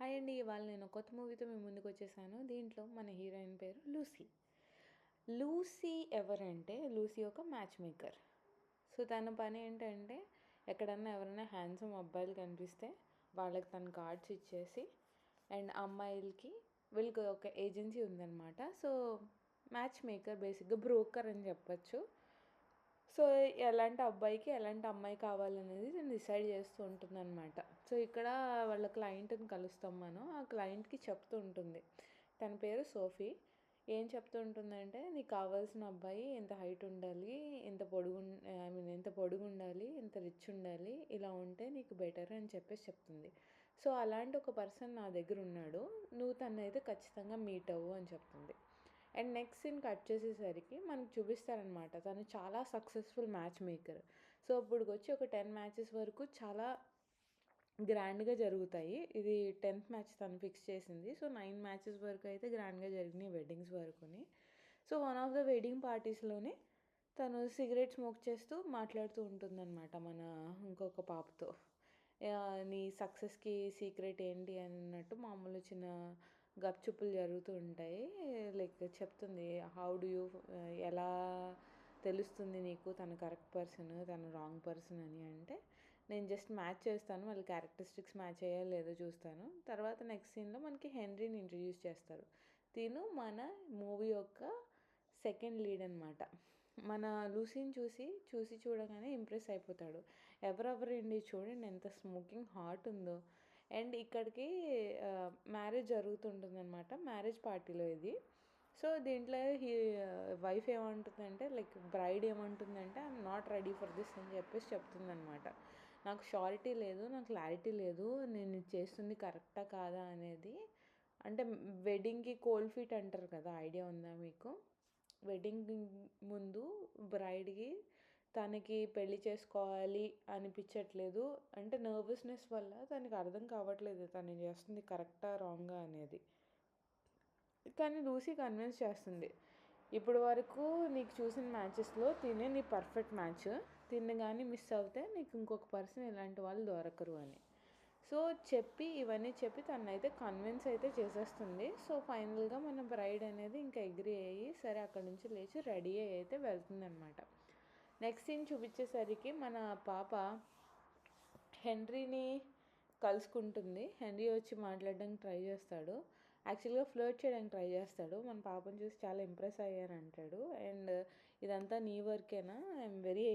Hi అండి ఇవాళ నేను కొత్త మూవీతో మీ ముందుకు వచ్చేసాను. దీంట్లో మన హీరోయిన్ పేరు లూసీ. లూసీ ఎవరంటే లూసీ ఒక మ్యాచ్ మేకర్. సో తన పని ఏంటంటే ఎక్కడన్నా ఎవరైనా హ్యాండ్సమ్ అబ్బాయిలు కనిపిస్తే వాళ్ళకి తన కార్డ్స్ ఇచ్చేసి అండ్ అమ్మాయిలకి వీళ్ళకి ఒక ఏజెన్సీ ఉందన్నమాట. సో మ్యాచ్ మేకర్ బేసిక్గా బ్రోకర్ అని చెప్పచ్చు. సో ఎలాంటి అబ్బాయికి ఎలాంటి అమ్మాయి కావాలనేది నేను డిసైడ్ చేస్తూ ఉంటుంది అనమాట సో ఇక్కడ వాళ్ళ క్లయింట్ని కలుస్తాం మనం. ఆ క్లయింట్కి చెప్తూ ఉంటుంది. తన పేరు సోఫీ. ఏం చెప్తూ ఉంటుందంటే నీకు కావాల్సిన అబ్బాయి ఎంత హైట్ ఉండాలి ఎంత పొడుగు ఐ మీన్ ఎంత పొడుగు ఉండాలి ఎంత రిచ్ ఉండాలి ఇలా ఉంటే నీకు బెటర్ అని చెప్పేసి చెప్తుంది. సో అలాంటి ఒక పర్సన్ నా దగ్గర ఉన్నాడు. నువ్వు తనైతే ఖచ్చితంగా మీట్ అవ్వు అని చెప్తుంది. అండ్ నెక్స్ట్ సీన్ కట్ చేసేసరికి మనకు చూపిస్తారనమాట తను చాలా సక్సెస్ఫుల్ మ్యాచ్ మేకర్. సో ఇప్పుడు వచ్చి ఒక టెన్ మ్యాచెస్ వరకు చాలా గ్రాండ్గా జరుగుతాయి. ఇది టెన్త్ మ్యాచ్ తను ఫిక్స్ చేసింది. సో నైన్ మ్యాచెస్ వరకు అయితే గ్రాండ్గా జరిగినాయి weddings వరకుని. So one of the wedding పార్టీస్లోనే తను సిగరెట్ స్మోక్ చేస్తూ మాట్లాడుతూ ఉంటుందన్నమాట మన ఇంకొక పాపతో. నీ సక్సెస్కి సీక్రెట్ ఏంటి అన్నట్టు మామూలు చిన్న గప్చుప్పులు జరుగుతూ ఉంటాయి. లైక్ చెప్తుంది హౌ డు యూ ఎలా తెలుస్తుంది నీకు తన కరెక్ట్ పర్సన్ తను రాంగ్ పర్సన్ అని? అంటే నేను జస్ట్ మ్యాచ్ చేస్తాను వాళ్ళ క్యారెక్టరిస్టిక్స్ మ్యాచ్ అయ్యా లేదో చూస్తాను. తర్వాత నెక్స్ట్ సీన్లో మనకి హెన్రీని ఇంట్రడ్యూస్ చేస్తారు. తిను మన మూవీ యొక్క సెకండ్ లీడ్ అనమాట మన లూసీని చూసి చూసి చూడగానే ఇంప్రెస్ అయిపోతాడు. ఎవరెవరండి చూడండి ఎంత స్మోకింగ్ హాట్ ఉందో. అండ్ ఇక్కడికి మ్యారేజ్ జరుగుతుంటుంది అనమాట మ్యారేజ్ పార్టీలో ఇది. సో దీంట్లో హీ వైఫ్ ఏమంటుందంటే లైక్ బ్రైడ్ ఏమంటుందంటే I'm not ready for this అని చెప్పేసి చెప్తుందనమాట నాకు షారిటీ లేదు నాకు క్లారిటీ లేదు నేను చేస్తుంది కరెక్టా కాదా అనేది. అంటే వెడ్డింగ్కి కోల్డ్ ఫీట్ అంటారు కదా ఐడియా ఉందా మీకు? వెడ్డింగ్ ముందు బ్రైడ్కి తనకి పెళ్ళి చేసుకోవాలి అనిపించట్లేదు. అంటే నర్వస్నెస్ వల్ల తనకి అర్థం కావట్లేదు తను చేస్తుంది కరెక్టా రాంగా అనేది. కానీ లూసీ కన్విన్స్ చేస్తుంది. ఇప్పటి వరకు నీకు చూసిన మ్యాచెస్లో తినే నీ పర్ఫెక్ట్ మ్యాచ్ తిన్న కానీ మిస్ అవుతే నీకు ఇంకొక పర్సన్ ఇలాంటి వాళ్ళు దొరకరు అని. సో చెప్పి ఇవన్నీ చెప్పి తనైతే కన్విన్స్ అయితే చేసేస్తుంది. సో ఫైనల్గా మన బ్రైడ్ అనేది ఇంకా అగ్రి అయ్యి సరే అక్కడ నుంచి లేచి రెడీ అయ్యి అయితే వెళ్తుందనమాట నెక్స్ట్ సీన్ చూపించేసరికి మన పాప హెన్రీని కలుసుకుంటుంది. హెన్రీ వచ్చి మాట్లాడడానికి ట్రై చేస్తాడు. యాక్చువల్గా ఫ్లోట్ చేయడానికి ట్రై చేస్తాడు. మన పాపను చూసి చాలా ఇంప్రెస్ అయ్యాను అంటాడు. అండ్ ఇదంతా నీ వర్కేనా I'm very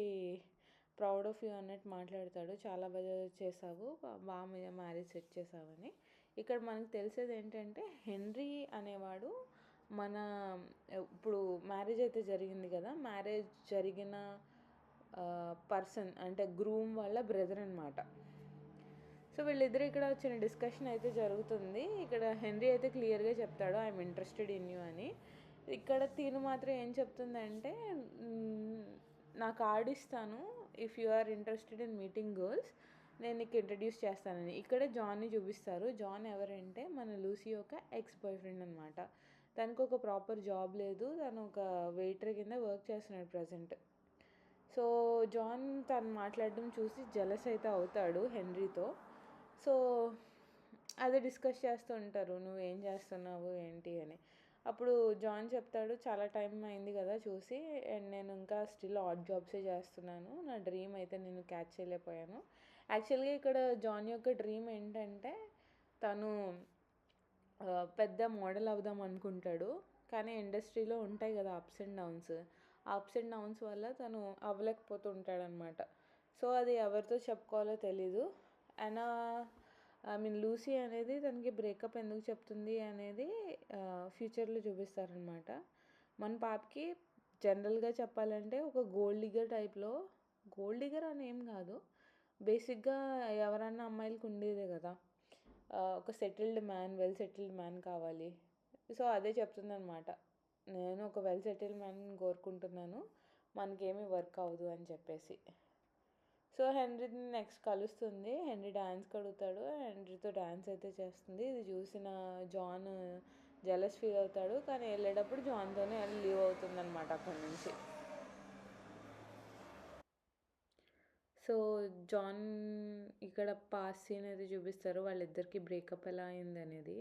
proud of you అన్నట్టు మాట్లాడతాడు. చాలా బాగా చేసావు. బాగా మ్యారేజ్ సెట్ చేసావని. ఇక్కడ మనకు తెలిసేది ఏంటంటే హెన్రీ అనేవాడు మన ఇప్పుడు మ్యారేజ్ అయితే జరిగింది కదా. మ్యారేజ్ జరిగిన పర్సన్ అంటే గ్రూమ్ వాళ్ళ బ్రదర్ అనమాట సో వీళ్ళిద్దరు ఇక్కడ వచ్చిన డిస్కషన్ అయితే జరుగుతుంది. ఇక్కడ హెన్రీ అయితే క్లియర్గా చెప్తాడు ఐఎమ్ ఇంట్రెస్టెడ్ ఇన్ యూ అని. ఇక్కడ తీను మాత్రం ఏం చెప్తుందంటే నాకు ఆడిస్తాను. If you are interested in meeting girls నేను నీకు ఇంట్రడ్యూస్ చేస్తానని. ఇక్కడ జాన్ని చూపిస్తారు. జాన్ ఎవరంటే మన లూసీ యొక్క ఎక్స్ బాయ్ ఫ్రెండ్ అనమాట తనకు ఒక ప్రాపర్ జాబ్ లేదు. తను ఒక వెయిటర్ కింద వర్క్ చేస్తున్నాడు ప్రజెంట్. సో జాన్ తను మాట్లాడడం చూసి జలస్ అయితే అవుతాడు హెన్రీతో. సో అదే డిస్కస్ చేస్తూ ఉంటారు నువ్వు ఏం చేస్తున్నావు? ఏంటి? అని. అప్పుడు జాన్ చెప్తాడు చాలా టైం అయింది కదా చూసి అండ్ నేను ఇంకా స్టిల్ ఆడ్ జాబ్సే చేస్తున్నాను. నా డ్రీమ్ అయితే నేను క్యాచ్ చేయలేకపోయాను. యాక్చువల్గా ఇక్కడ జాన్ యొక్క డ్రీమ్ ఏంటంటే తను పెద్ద మోడల్ అవుదాం అనుకుంటాడు. కానీ ఇండస్ట్రీలో ఉంటాయి కదా ups and downs. Ups and downs వల్ల తను అవ్వలేకపోతూ ఉంటాడనమాట సో అది ఎవరితో చెప్పుకోవాలో తెలీదు. అండ్ ఐ మీన్ లూసీ అనేది తనకి బ్రేకప్ ఎందుకు చెప్తుంది అనేది ఫ్యూచర్లో చూపిస్తారనమాట. మన పాపకి జనరల్గా చెప్పాలంటే ఒక గోల్డ్ డిగర్ టైప్లో గోల్డ్ డిగర్ అని ఏం కాదు. బేసిక్గా ఎవరన్నా అమ్మాయిలకు ఉండేదే కదా. ఒక settled man well settled man కావాలి. సో అదే చెప్తుందనమాట. నేను ఒక వెల్ సెటిల్డ్ మ్యాన్ కోరుకుంటున్నాను. మనకేమీ వర్క్ అవ్వదు అని చెప్పేసి. సో హెన్రీని నెక్స్ట్ కలుస్తుంది. హెన్రీ డ్యాన్స్ కడుగుతాడు. హెన్రీతో డ్యాన్స్ అయితే చేస్తుంది. ఇది చూసిన జాన్ జలస్ ఫీల్ అవుతాడు. కానీ వెళ్ళేటప్పుడు జాన్తోనే లీవ్ అవుతుంది అనమాట అక్కడి నుంచి. సో జాన్ ఇక్కడ పాస్ సీన్ అయితే చూపిస్తారు. వాళ్ళిద్దరికి బ్రేకప్ ఎలా అయింది అనేది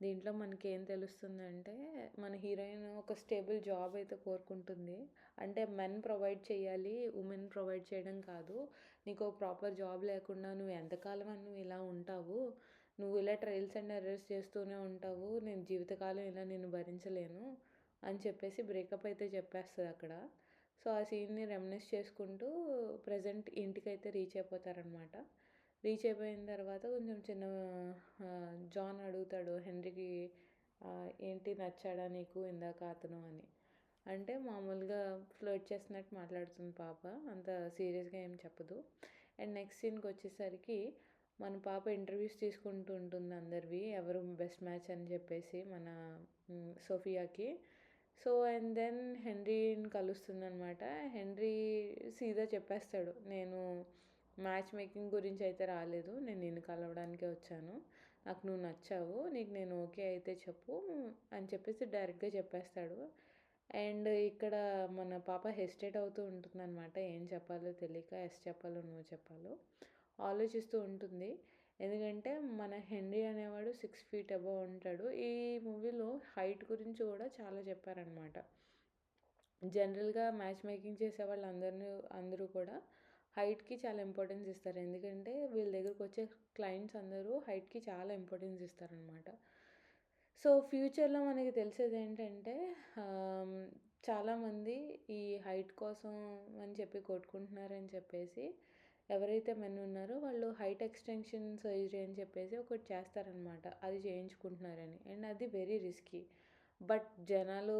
దీంట్లో మనకి ఏం తెలుస్తుందంటే మన హీరోయిన్ ఒక స్టేబుల్ జాబ్ అయితే కోరుకుంటుంది. అంటే మెన్ ప్రొవైడ్ చేయాలి ఉమెన్ ప్రొవైడ్ చేయడం కాదు. నీకు ఒక ప్రాపర్ జాబ్ లేకుండా నువ్వు ఎంతకాలం అని నువ్వు ఇలా ఉంటావు? నువ్వు ఇలా ట్రయల్స్ అండ్ ఎర్రర్స్ చేస్తూనే ఉంటావు. నేను జీవితకాలం ఇలా నేను భరించలేను అని చెప్పేసి బ్రేకప్ అయితే చెప్పేస్తుంది అక్కడ. సో ఆ సీన్ని రెమినిస్ చేసుకుంటూ ప్రజెంట్ ఇంటికైతే రీచ్ అయిపోతారనమాట. రీచ్ అయిపోయిన తర్వాత కొంచెం చిన్న జాన్ అడుగుతాడు హెన్రీకి ఏంటి నచ్చాడా నీకు ఇందాక అతను అని. అంటే మామూలుగా ఫ్లోట్ చేస్తున్నట్టు మాట్లాడుతుంది పాప అంత సీరియస్గా ఏం చెప్పదు. అండ్ నెక్స్ట్ సీన్కి వచ్చేసరికి మన పాప ఇంటర్వ్యూస్ తీసుకుంటూ ఉంటుంది అందరివి ఎవరు బెస్ట్ మ్యాచ్ అని చెప్పేసి మన సోఫియాకి. సో అండ్ దెన్ హెన్రీని కలుస్తుంది అనమాట హెన్రీ సీదా చెప్పేస్తాడు నేను మ్యాచ్ మేకింగ్ గురించి అయితే రాలేదు. నేను నిన్ను కలవడానికే వచ్చాను. నాకు నువ్వు నచ్చావు. నీకు నేను ఓకే అయితే చెప్పు అని చెప్పేసి డైరెక్ట్గా చెప్పేస్తాడు. అండ్ ఇక్కడ మన పాప హెసిటేట్ అవుతూ ఉంటుందన్నమాట. ఏం చెప్పాలో తెలియక ఎస్ చెప్పాలో నువ్వు చెప్పాలో ఆలోచిస్తూ ఉంటుంది. ఎందుకంటే మన హెన్రీ అనేవాడు సిక్స్ ఫీట్ అబవ్ ఉంటాడు. ఈ మూవీలో హైట్ గురించి కూడా చాలా చెప్పారనమాట జనరల్గా మ్యాచ్ మేకింగ్ చేసే వాళ్ళందరినీ అందరూ కూడా హైట్కి చాలా ఇంపార్టెన్స్ ఇస్తారు. ఎందుకంటే వీళ్ళ దగ్గరకు వచ్చే క్లయింట్స్ అందరూ హైట్కి చాలా ఇంపార్టెన్స్ ఇస్తారనమాట సో ఫ్యూచర్లో మనకి తెలిసేది ఏంటంటే చాలామంది ఈ హైట్ కోసం అని చెప్పి కొట్టుకుంటున్నారని చెప్పేసి ఎవరైతే మెన్ ఉన్నారో వాళ్ళు హైట్ ఎక్స్టెన్షన్ సర్జరీ అని చెప్పేసి ఒకటి చేస్తారనమాట అది చేయించుకుంటున్నారని. అండ్ అది వెరీ రిస్కీ. బట్ జనాలు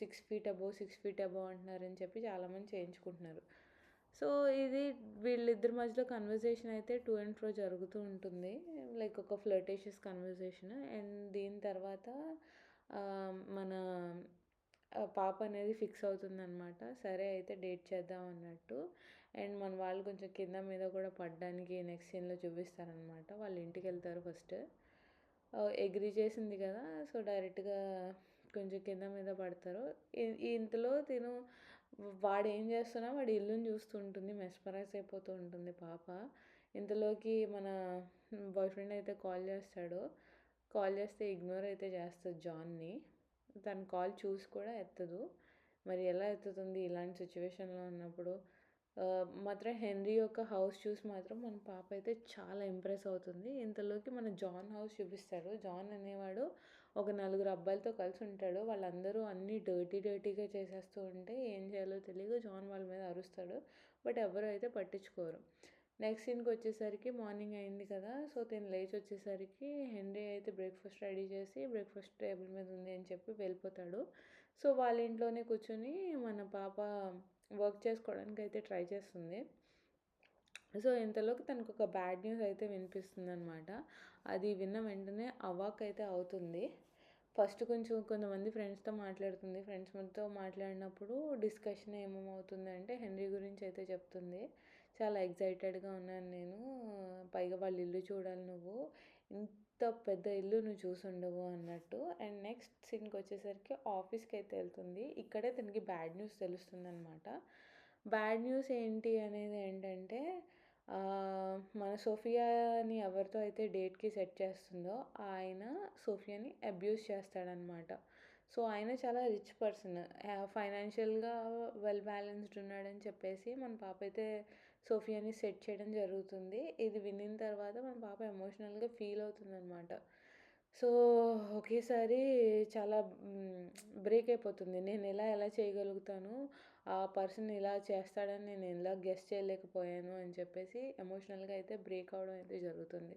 six feet above six feet above అంటున్నారని చెప్పి చాలామంది చేయించుకుంటున్నారు. సో ఇది వీళ్ళిద్దరి మధ్యలో కన్వర్జేషన్ అయితే టూ అండ్ ఫ్రో జరుగుతూ ఉంటుంది. లైక్ ఒక ఫ్లర్టేషియస్ కన్వర్జేషన్ అండ్ దీని తర్వాత మన పాప అనేది ఫిక్స్ అవుతుందన్నమాట. సరే అయితే డేట్ చేద్దాం అన్నట్టు. అండ్ మన వాళ్ళు కొంచెం కింద మీద కూడా పడడానికి నెక్స్ట్ సీన్లో చూపిస్తారనమాట వాళ్ళ ఇంటికి వెళ్తారు ఫస్ట్ ఎగ్రీ చేసింది కదా. సో డైరెక్ట్గా కొంచెం కింద మీద పడతారు. ఇంతలో తిను వాడు ఏం చేస్తున్నా వాడి ఇల్లుని చూస్తూ ఉంటుంది మెస్పరైజ్ అయిపోతూ ఉంటుంది పాప. ఇంతలోకి మన బాయ్ ఫ్రెండ్ అయితే కాల్ చేస్తాడు. కాల్ చేస్తే ఇగ్నోర్ అయితే చేస్తుంది జాన్ని. తన కాల్ చూసి కూడా ఎత్తదు. మరి ఎలా ఎత్తుతుంది ఇలాంటి సిచ్యువేషన్లో ఉన్నప్పుడు? మాత్రం హెన్రీ యొక్క హౌస్ చూసి మాత్రం మన పాప అయితే చాలా ఇంప్రెస్ అవుతుంది. ఇంతలోకి మన జాన్ హౌస్ చూపిస్తారు జాన్ అనేవాడు ఒక నలుగురు అబ్బాయిలతో కలిసి ఉంటాడు వాళ్ళందరూ అన్నీ డర్టీ డర్టీగా చేసేస్తూ ఉంటే ఏం చేయాలో తెలియదు జాన్ వాళ్ళ మీద అరుస్తాడు. బట్ ఎవరు అయితే పట్టించుకోరు. నెక్స్ట్ సీన్కి వచ్చేసరికి మార్నింగ్ అయింది కదా. సో తిని లేచి వచ్చేసరికి హెన్రీ అయితే బ్రేక్ఫాస్ట్ రెడీ చేసి బ్రేక్ఫాస్ట్ టేబుల్ మీద ఉంది అని చెప్పి వెళ్ళిపోతాడు. సో వాళ్ళ ఇంట్లోనే కూర్చొని మన పాప వర్క్ చేసుకోవడానికి అయితే ట్రై చేస్తుంది. సో ఇంతలోకి తనకు ఒక బ్యాడ్ న్యూస్ అయితే వినిపిస్తుంది అనమాట అది విన్న వెంటనే అవాక్ అయితే అవుతుంది. ఫస్ట్ కొంచెం కొంతమంది ఫ్రెండ్స్తో మాట్లాడుతుంది. ఫ్రెండ్స్ మనతో మాట్లాడినప్పుడు డిస్కషన్ ఏమవుతుందంటే హెన్రీ గురించి అయితే చెప్తుంది. చాలా ఎగ్జైటెడ్గా ఉన్నాను నేను. పైగా వాళ్ళ ఇల్లు చూడాలి నువ్వు. ఇంత పెద్ద ఇల్లు నువ్వు చూసి ఉండవు అన్నట్టు. అండ్ నెక్స్ట్ సీన్కి వచ్చేసరికి ఆఫీస్కి అయితే వెళ్తుంది. ఇక్కడే తనకి బ్యాడ్ న్యూస్ తెలుస్తుంది అనమాట బ్యాడ్ న్యూస్ ఏంటి అనేది ఏంటంటే మన సోఫియాని ఎవరితో అయితే డేట్కి సెట్ చేస్తుందో ఆయన సోఫియాని అబ్యూస్ చేస్తాడనమాట. సో ఆయన చాలా రిచ్ పర్సన్. ఫైనాన్షియల్గా వెల్ బ్యాలెన్స్డ్ ఉన్నాడని చెప్పేసి మన పాప అయితే సోఫియాని సెట్ చేయడం జరుగుతుంది. ఇది వినిన తర్వాత మన పాప ఎమోషనల్గా ఫీల్ అవుతుందనమాట. సో ఒకేసారి చాలా బ్రేక్ అయిపోతుంది. నేను ఎలా ఎలా చేయగలుగుతాను? ఆ పర్సన్ ఇలా చేస్తాడని నేను ఎలా గెస్ట్ చేయలేకపోయాను అని చెప్పేసి ఎమోషనల్గా అయితే బ్రేక్ అవడం అయితే జరుగుతుంది.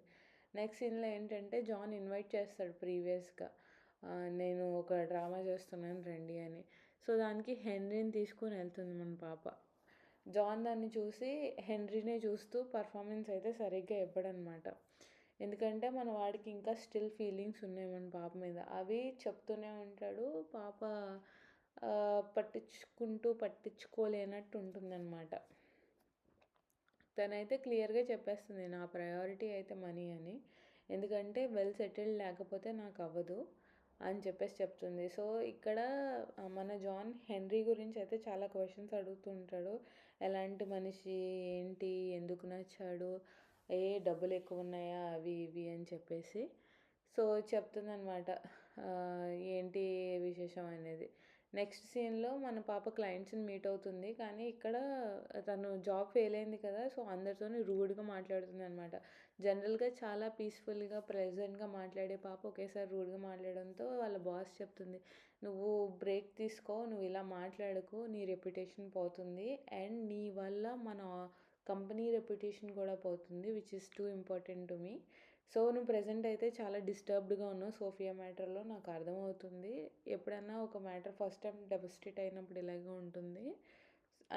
నెక్స్ట్ సీన్లో ఏంటంటే జాన్ ఇన్వైట్ చేస్తాడు ప్రీవియస్గా. నేను ఒక డ్రామా చేస్తున్నాను రండి అని. సో దానికి హెన్రీని తీసుకొని వెళ్తుంది మన పాప. జాన్ దాన్ని చూసి హెన్రీనే చూస్తూ పర్ఫార్మెన్స్ అయితే సరిగ్గా ఇవ్వడనమాట. ఎందుకంటే మన వాడికి ఇంకా స్టిల్ ఫీలింగ్స్ ఉన్నాయి మన పాప మీద. అవి చెప్తూనే ఉంటాడు. పాప పట్టించుకుంటూ పట్టించుకోలేనట్టు ఉంటుందన్నమాట. తనైతే క్లియర్గా చెప్పేస్తుంది నా ప్రయారిటీ అయితే మనీ అని. ఎందుకంటే వెల్ సెటిల్డ్ లేకపోతే నాకు అవ్వదు అని చెప్పేసి చెప్తుంది. సో ఇక్కడ మన జాన్ హెన్రీ గురించి అయితే చాలా క్వశ్చన్స్ అడుగుతుంటాడు ఎలాంటి మనిషి ఏంటి ఎందుకు నచ్చాడు ఏ డబ్బులు ఎక్కువ ఉన్నాయా అవి ఇవి అని చెప్పేసి. సో చెప్తుందనమాట ఏంటి విశేషం అనేది? నెక్స్ట్ సీన్లో మన పాప క్లయింట్స్ని మీట్ అవుతుంది. కానీ ఇక్కడ తను జాబ్ ఫెయిల్ అయింది కదా. సో అందరితోని రూడ్గా మాట్లాడుతుంది అనమాట జనరల్గా చాలా పీస్ఫుల్గా ప్రెజెంట్గా మాట్లాడే పాప ఒకేసారి రూడ్గా మాట్లాడడంతో వాళ్ళ బాస్ చెప్తుంది. నువ్వు బ్రేక్ తీసుకో నువ్వు ఇలా మాట్లాడకు నీ రెప్యుటేషన్ పోతుంది. అండ్ నీ వల్ల మన కంపెనీ రెప్యుటేషన్ కూడా పోతుంది which is too important to me so నువ్వు ప్రజెంట్ అయితే చాలా డిస్టర్బ్డ్గా ఉన్నావు సోఫియా మ్యాటర్లో నాకు అర్థమవుతుంది. ఎప్పుడన్నా ఒక మ్యాటర్ ఫస్ట్ టైం డెవస్టేట్ అయినప్పుడు ఇలాగే ఉంటుంది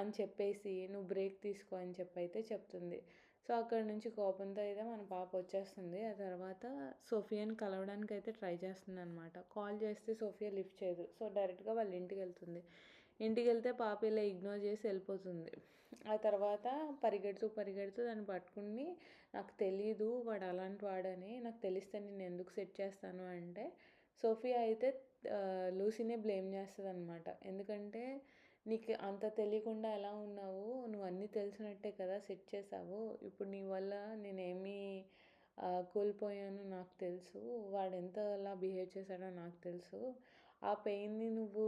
అని చెప్పేసి నువ్వు బ్రేక్ తీసుకో అని చెప్పి అయితే చెప్తుంది. సో అక్కడ నుంచి కోపంతో అయితే మన పాప వచ్చేస్తుంది. ఆ తర్వాత సోఫియాని కలవడానికి అయితే ట్రై చేస్తుంది అనమాట కాల్ చేస్తే సోఫియా లిఫ్ట్ చేయదు. సో డైరెక్ట్గా వాళ్ళ ఇంటికి వెళ్తుంది. ఇంటికి వెళ్తే పాప ఇలా ఇగ్నోర్ చేసి వెళ్ళిపోతుంది. ఆ తర్వాత పరిగెడుతూ పరిగెడుతూ దాన్ని పట్టుకుని నాకు తెలీదు వాడు అలాంటి వాడని నాకు తెలిస్తే నేను ఎందుకు సెట్ చేస్తాను అంటే సోఫియా అయితే లూసీనే బ్లేమ్ చేస్తుంది అనమాట ఎందుకంటే నీకు అంత తెలియకుండా ఎలా ఉన్నావు? నువ్వు అన్నీ తెలిసినట్టే కదా సెట్ చేసావు. ఇప్పుడు నీ వల్ల నేనేమీ కోల్పోయాను నాకు తెలుసు. వాడు ఎంత అలా బిహేవ్ చేశాడో నాకు తెలుసు. ఆ పెయిన్ని నువ్వు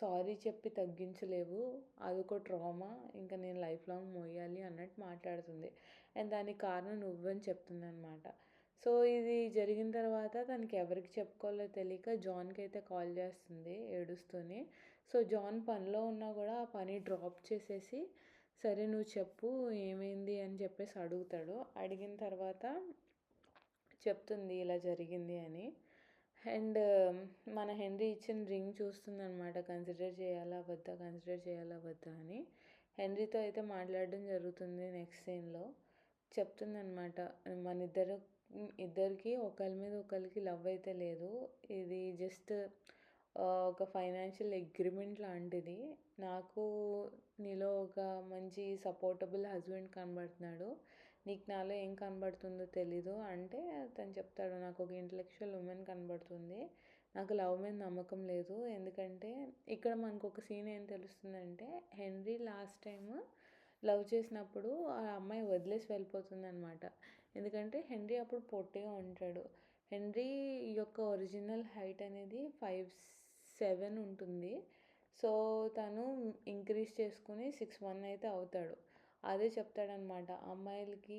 సారీ చెప్పి తగ్గించలేవు. అదొక ట్రామా. ఇంకా నేను లైఫ్ లాంగ్ మోయాలి అన్నట్టు మాట్లాడుతుంది. అండ్ దానికి కారణం నువ్వని చెప్తుంది అనమాట సో ఇది జరిగిన తర్వాత తనకి ఎవరికి చెప్పుకోవాలో తెలియక జాన్కి అయితే కాల్ చేస్తుంది ఏడుస్తూనే. సో జాన్ పనిలో ఉన్నా కూడా ఆ పని డ్రాప్ చేసేసి సరే నువ్వు చెప్పు ఏమైంది అని చెప్పేసి అడుగుతాడు. అడిగిన తర్వాత చెప్తుంది ఇలా జరిగింది అని. అండ్ మన హెన్రీ ఇచ్చిన రింగ్ చూస్తుందనమాట కన్సిడర్ చేయాలా వద్దా? కన్సిడర్ చేయాలా వద్దా? అని. హెన్రీతో అయితే మాట్లాడడం జరుగుతుంది నెక్స్ట్ సీన్లో. చెప్తుందనమాట మన ఇద్దరు ఇద్దరికి ఒకరి మీద ఒకరికి లవ్ అయితే లేదు. ఇది జస్ట్ ఒక ఫైనాన్షియల్ అగ్రిమెంట్ లాంటిది. నాకు నీలో ఒక మంచి సపోర్టబుల్ హస్బెండ్ కనబడుతున్నాడు. నీకు నాలో ఏం కనబడుతుందో తెలీదు. అంటే తను చెప్తాడు నాకు ఒక ఇంటలెక్చువల్ ఉమెన్ కనబడుతుంది. నాకు లవ్ మీద నమ్మకం లేదు. ఎందుకంటే ఇక్కడ మనకు ఒక సీన్ ఏం తెలుస్తుందంటే హెన్రీ లాస్ట్ టైం లవ్ చేసినప్పుడు ఆ అమ్మాయి వదిలేసి వెళ్ళిపోతుంది అనమాట ఎందుకంటే హెన్రీ అప్పుడు పొట్టిగా ఉంటాడు. హెన్రీ యొక్క ఒరిజినల్ హైట్ అనేది ఫైవ్ సెవెన్ ఉంటుంది. సో తను ఇంక్రీజ్ చేసుకుని సిక్స్ వన్ అయితే అవుతాడు. అదే చెప్తాడనమాట. అమ్మాయిలకి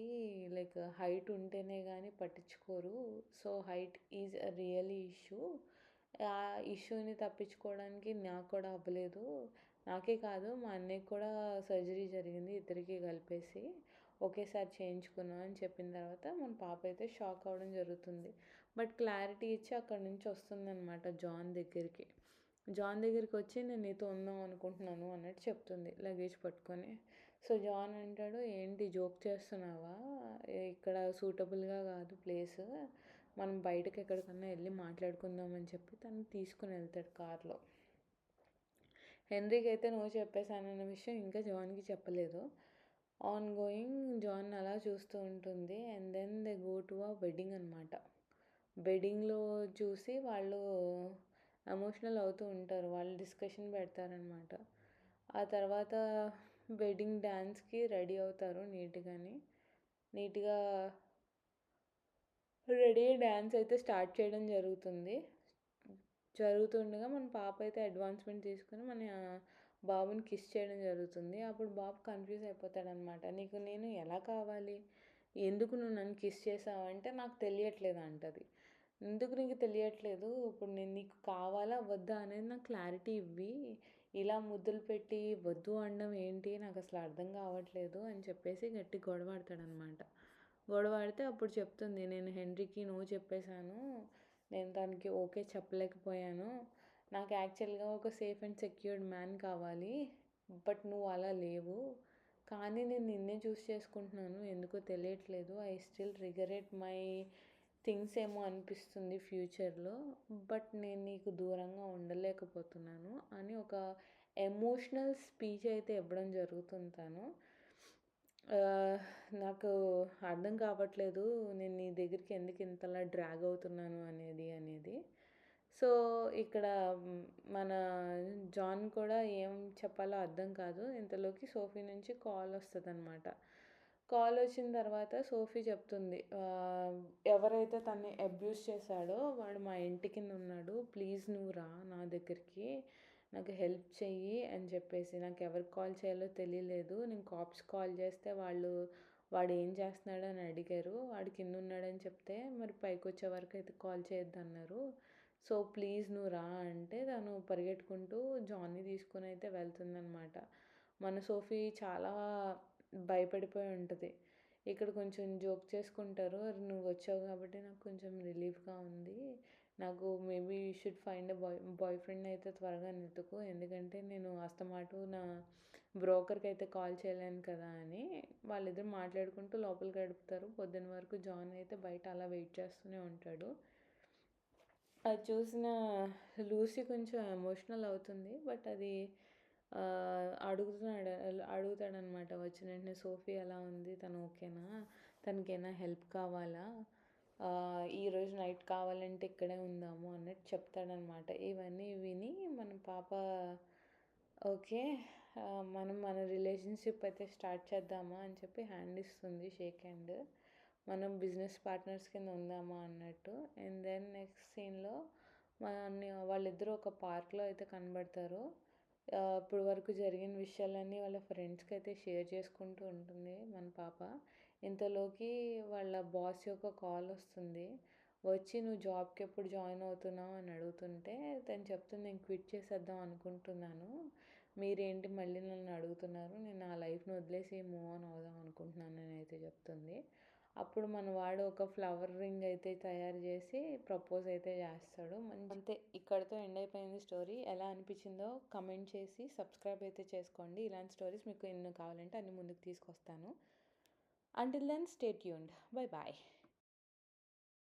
లైక్ హైట్ ఉంటేనే కానీ పట్టించుకోరు. So height is a really issue. ఆ ఇష్యూని తప్పించుకోవడానికి నాకు కూడా అవ్వలేదు. నాకే కాదు మా అన్నయ్యకి కూడా సర్జరీ జరిగింది ఇద్దరికి కలిపేసి. ఒకేసారి చేయించుకున్నాం అని చెప్పిన తర్వాత మన పాప అయితే షాక్ అవ్వడం జరుగుతుంది. బట్ క్లారిటీ ఇచ్చి అక్కడి నుంచి వస్తుందన్నమాట జాన్ దగ్గరికి. జాన్ దగ్గరికి వచ్చి నేను నీతో ఉందాం అనుకుంటున్నాను అన్నట్టు చెప్తుంది లగేజ్ పట్టుకొని. సో జాన్ అంటాడు ఏంటి జోక్ చేస్తున్నావా? ఇక్కడ సూటబుల్గా కాదు ప్లేస్. మనం బయటకు ఎక్కడికన్నా వెళ్ళి మాట్లాడుకుందామని చెప్పి తను తీసుకుని వెళ్తాడు కార్లో. హెన్రీకి అయితే నువ్వు చెప్పేశానన్న విషయం ఇంకా జాన్కి చెప్పలేదు. ఆన్ గోయింగ్ జాన్ అలా చూస్తూ ఉంటుంది. And then they go to a wedding అనమాట వెడ్డింగ్లో చూసి వాళ్ళు ఎమోషనల్ అవుతూ ఉంటారు. వాళ్ళు డిస్కషన్ పెడతారనమాట ఆ తర్వాత వెడ్డింగ్ డ్యాన్స్కి రెడీ అవుతారు నీట్గాని. నీట్గా రెడీ డ్యాన్స్ అయితే స్టార్ట్ చేయడం జరుగుతుంది. జరుగుతుండగా మన పాప అయితే అడ్వాన్స్మెంట్ తీసుకుని మన బాబుని కిస్ చేయడం జరుగుతుంది. అప్పుడు బాబు కన్ఫ్యూజ్ అయిపోతాడనమాట. నీకు నేను ఎలా కావాలి? ఎందుకు నువ్వు నన్ను కిస్ చేసావంటే నాకు తెలియట్లేదు అంటది. ఎందుకు నీకు తెలియట్లేదు? ఇప్పుడు నేను నీకు కావాలా? వద్దా? అనేది నాకు క్లారిటీ ఇవ్వి. ఇలా ముద్దులు పెట్టి వద్దు అనడం ఏంటి? నాకు అసలు అర్థం కావట్లేదు అని చెప్పేసి గట్టి గొడవాడతాడనమాట గొడవాడితే అప్పుడు చెప్తుంది నేను హెన్రీకి నువ్వు చెప్పేశాను. నేను దానికి ఓకే చెప్పలేకపోయాను. నాకు యాక్చువల్గా ఒక సేఫ్ అండ్ సెక్యూర్డ్ మ్యాన్ కావాలి బట్ నువ్వు అలా లేవు. కానీ నేను నిన్నే చూస్ చేసుకుంటున్నాను. ఎందుకో తెలియట్లేదు. I still regret my things ఏమో అనిపిస్తుంది ఫ్యూచర్లో బట్ నేను నీకు దూరంగా ఉండలేకపోతున్నాను అని ఒక ఎమోషనల్ స్పీచ్ అయితే ఇవ్వడం జరుగుతుంది తను. నాకు అర్థం కావట్లేదు నేను నీ దగ్గరికి ఎందుకు ఇంతలా డ్రాగ్ అవుతున్నాను అనేది అనేది. సో ఇక్కడ మన జాన్ కూడా ఏం చెప్పాలో అర్థం కాదు. ఇంతలోకి సోఫీ నుంచి కాల్ వస్తుంది అనమాట కాల్ వచ్చిన తర్వాత సోఫీ చెప్తుంది ఎవరైతే తన్ని అబ్యూస్ చేశాడో వాడు మా ఇంటి కింద ఉన్నాడు ప్లీజ్ నువ్వు రా నా దగ్గరికి నాకు హెల్ప్ చెయ్యి అని చెప్పేసి. నాకు ఎవరికి కాల్ చేయాలో తెలియలేదు. నేను కాప్స్ కాల్ చేస్తే వాళ్ళు వాడు ఏం చేస్తున్నాడు? అని అడిగారు. వాడు కింద ఉన్నాడని చెప్తే మరి పైకి వచ్చే వరకు అయితే కాల్ చేయొద్దు అన్నారు సో ప్లీజ్ నువ్వు రా అంటే తను పరిగెట్టుకుంటూ జాన్ని తీసుకుని అయితే వెళ్తుందనమాట మన సోఫీ చాలా భయపడిపోయి ఉంటుంది. ఇక్కడ కొంచెం జోక్ చేసుకుంటారు నువ్వు వచ్చావు కాబట్టి నాకు కొంచెం రిలీఫ్గా ఉంది. నాకు maybe you should find a boy boy friend అయితే త్వరగా వెతుకు. ఎందుకంటే నేను అస్తమాటు నా బ్రోకర్కి అయితే కాల్ చేయలేను కదా అని వాళ్ళిద్దరు మాట్లాడుకుంటూ లోపల గడుపుతారు. పొద్దున్న వరకు జాన్ అయితే బయట అలా వెయిట్ చేస్తూనే ఉంటాడు. అది చూసిన లూసీ కొంచెం ఎమోషనల్ అవుతుంది. బట్ అది అడుగుతున్నాడు అడుగుతాడనమాట. వచ్చిన వెంటనే సోఫీ ఎలా ఉంది? తను ఓకేనా? తనకేనా హెల్ప్ కావాలా? ఈరోజు నైట్ కావాలంటే ఇక్కడే ఉందాము అన్నట్టు చెప్తాడనమాట. ఇవన్నీ విని మన పాప ఓకే మనం మన రిలేషన్షిప్ అయితే స్టార్ట్ చేద్దామా అని చెప్పి హ్యాండ్ ఇస్తుంది షేక్ హ్యాండ్. మనం బిజినెస్ పార్ట్నర్స్ కింద ఉందామా అన్నట్టు. అండ్ దెన్ నెక్స్ట్ సీన్లో మన వాళ్ళిద్దరూ ఒక పార్క్లో అయితే కనబడతారు. ఆ, ఇప్పుడు వరకు జరిగిన విషయాలన్నీ వాళ్ళ ఫ్రెండ్స్కి అయితే షేర్ చేసుకుంటూ ఉంటుంది మన పాప. ఇంతలోకి వాళ్ళ బాస్ యొక్క కాల్ వస్తుంది. వచ్చి నువ్వు జాబ్కి ఎప్పుడు జాయిన్ అవుతున్నావు? అని అడుగుతుంటే తను చెప్తుంది నేను క్విట్ చేసేద్దాం అనుకుంటున్నాను. మీరేంటి మళ్ళీ నన్ను అడుగుతున్నారు? నేను నా లైఫ్ని వదిలేసి మూవ్ ఆన్ అవుదాం అనుకుంటున్నాను అని అయితే చెప్తుంది. అప్పుడు మన వాడు ఒక ఫ్లవర్ రింగ్ అయితే తయారు చేసి ప్రపోజ్ అయితే చేస్తాడు. మంచి అంతే ఇక్కడతో ఎండ్ అయిపోయింది స్టోరీ. ఎలా అనిపించిందో కమెంట్ చేసి సబ్స్క్రైబ్ అయితే చేసుకోండి. ఇలాంటి స్టోరీస్ మీకు ఎన్నో కావాలంటే అన్ని ముందుకు తీసుకొస్తాను. Until then stay tuned bye bye